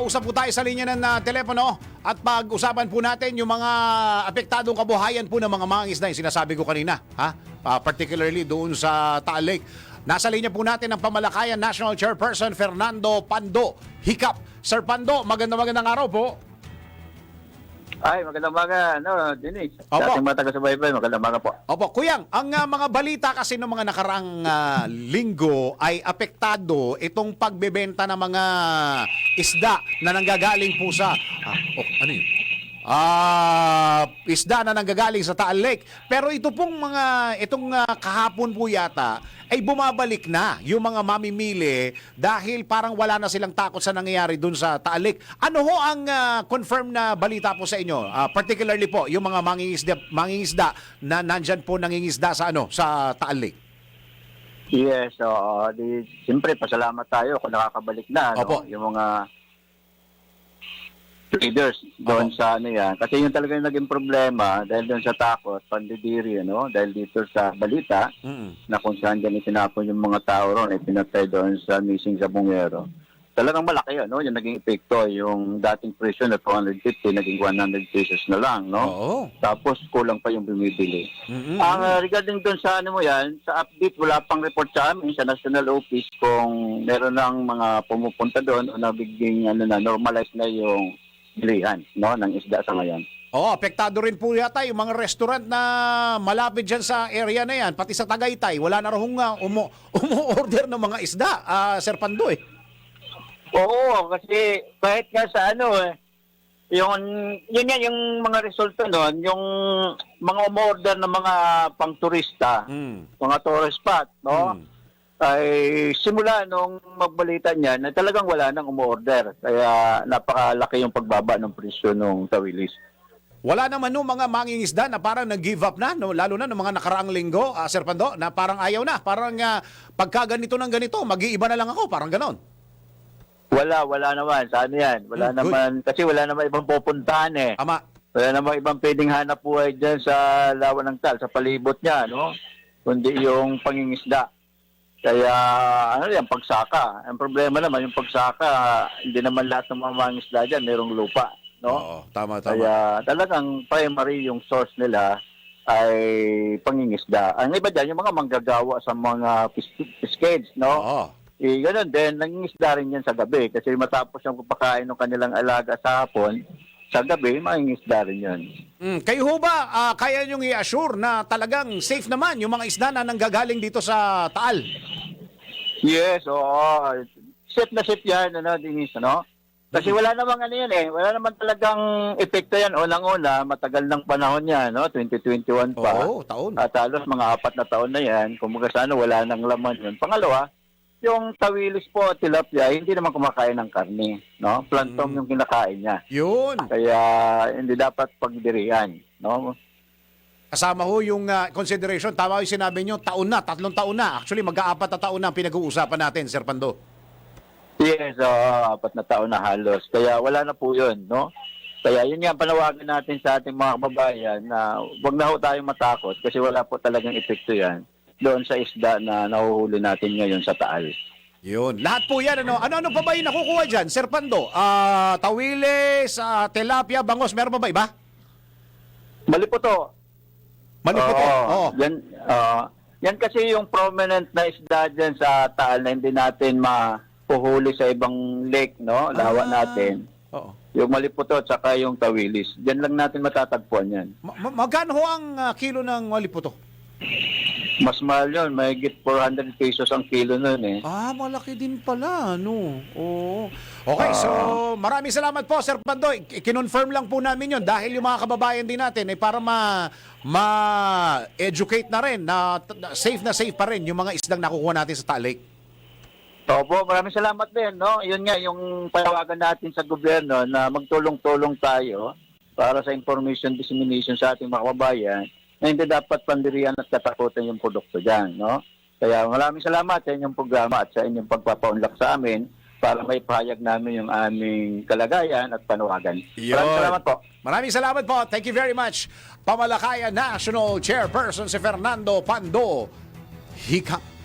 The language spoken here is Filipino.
makausap po tayo sa linya ng ah, telepono at pag-usapan po natin yung mga apektadong kabuhayan po ng mga mangisda yung sinasabi ko kanina. Ha? Ah, particularly doon sa Taal Lake. Nasa linya po natin ang Pamalakayan National Chairperson Fernando Pando Hikap. Sir Pando, magandang magandang araw po. Ay, magandang umaga, ano, Denise. Opo. Sa ating mga taga-subaybay, magandang umaga po. Opo, Kuyang, ang ah, mga balita kasi ng mga nakarang ah, linggo ay apektado itong pagbebenta ng mga isda na nanggagaling po sa... Ah, oh, ano yun? Ah, isda na nanggagaling sa Taal Lake. Pero ito pong mga, itong ah, kahapon po yata, ay bumabalik na yung mga mamimili dahil parang wala na silang takot sa nangyayari dun sa Taal Lake. Ano ho ang ah, confirm na balita po sa inyo? Ah, particularly po, yung mga mangingisda, mangingisda na nandyan po nangingisda sa ano sa Taal Lake. Yes, oo. di, siyempre, pasalamat tayo kung nakakabalik na, Opo. no? Yung mga traders doon sa ano yan. Kasi yun talaga yung naging problema dahil doon sa takot, pandidiri, no? Dahil dito sa balita, Mm. na kung saan dyan itinapon yung mga tao ron, ay pinatay doon sa missing sa bungero. Talagang malaki yun, no? Yung naging epekto, yung dating presyo na 250, naging 100 pesos na lang, no? Oo. Tapos kulang pa yung bumibili. Mm-mm. Ang uh, regarding doon sa ano mo yan, sa update, wala pang report sa amin sa National Office kung meron ng mga pumupunta doon o nabiging ano na, normalize na yung bilihan no, ng isda sa ngayon. Oo, apektado rin po yata yung mga restaurant na malapit dyan sa area na yan, pati sa Tagaytay. Wala na rahong uh, umu- umu-order ng mga isda, ah, Sir Pando eh. Oo, kasi kahit nga sa ano eh, yung, yun yan, yung mga resulta noon, yung mga umorder ng mga pang-turista, Mm. mga tourist spot, no? Mm. Ay simula nung magbalita niya na talagang wala nang umorder. Kaya napakalaki yung pagbaba ng presyo ng tawilis. Wala naman no mga mangingisda na parang nag-give up na, no? lalo na ng mga nakaraang linggo, ah, Sir Pando, na parang ayaw na. Parang uh, pagka ganito ng ganito, mag-iiba na lang ako, parang ganon. Wala, wala naman. Saan yan? Wala Hmm, good. naman. Kasi wala naman ibang pupuntahan eh. Ama, Wala naman ibang pwedeng hanap buhay dyan sa lawa ng tal, sa palibot niya, no? Kundi yung pangingisda. Kaya, ano yan, pagsaka. Ang problema naman, yung pagsaka, hindi naman lahat ng mga mangingisda dyan, mayroong lupa, no? Oo, tama, tama. Kaya talagang primary yung source nila ay pangingisda. Ang iba dyan, yung mga manggagawa sa mga piscades, no? Oo. Eh, ganun din, nangingisda rin yan sa gabi. Kasi matapos yung pagpakain ng kanilang alaga sa hapon, sa gabi, mangingisda rin yun. Mm, kayo ho ba, ah, kaya niyong i-assure na talagang safe naman yung mga isda na nanggagaling dito sa Taal? Yes, oo. Safe na safe yan, ano, Denise, ano? Kasi wala namang ano yan eh. Wala naman talagang epekto yan. Unang-una, matagal ng panahon yan, no? 2021 pa. Oo, taon. At halos mga apat na taon na yan. Kung mga sana wala nang laman yun. Pangalawa, yung tawilis po at tilapia, hindi naman kumakain ng karne. No? Plantom Mm. yung kinakain niya. Yun. Kaya hindi dapat pagdirian. No? Kasama ho yung ah, consideration. Tama yung sinabi nyo, taon na, tatlong taon na. Actually, mag-aapat na taon na ang pinag-uusapan natin, Sir Pando. Yes, oo, apat na taon na halos. Kaya wala na po yun. No? Kaya yun nga panawagan natin sa ating mga kababayan na huwag na ho tayong matakot kasi wala po talagang epekto yan doon sa isda na nahuhuli natin ngayon sa Taal. Yun. Lahat po yan, ano? Ano-ano pa ba yung nakukuha dyan, Sir Pando? Ah, tawilis, ah, tilapia, bangos, meron pa ba iba? Mali po to. Maniputo. Oo. Oo. Yan, oo. yan kasi yung prominent na isda dyan sa Taal na hindi natin mapuhuli sa ibang lake, no? Lawa Ah. natin. Oo. Yung maliputo at saka yung tawilis. Diyan lang natin matatagpuan yan. Ma- ma- magkano ho ang ah, kilo ng maliputo? Mas mahal yun. May 400 pesos ang kilo nun eh. Ah, malaki din pala, no? Oo. Okay, Ah. so maraming salamat po, Sir Pandoy. I- Kinonfirm lang po namin yun dahil yung mga kababayan din natin ay para ma ma-educate na rin na, t- na safe na safe pa rin yung mga isdang nakukuha natin sa Taal Lake. Opo, maraming salamat din. No? Yun nga, yung payawagan natin sa gobyerno na magtulong-tulong tayo para sa information dissemination sa ating mga kababayan na hindi dapat pandirian at katakutan yung produkto dyan. No? Kaya maraming salamat sa inyong programa at sa inyong pagpapaunlak sa amin para may pahayag namin yung aming kalagayan at panawagan. Yun. Maraming salamat po. Maraming salamat po. Thank you very much. Pamalakaya National Chairperson si Fernando Pando Hika.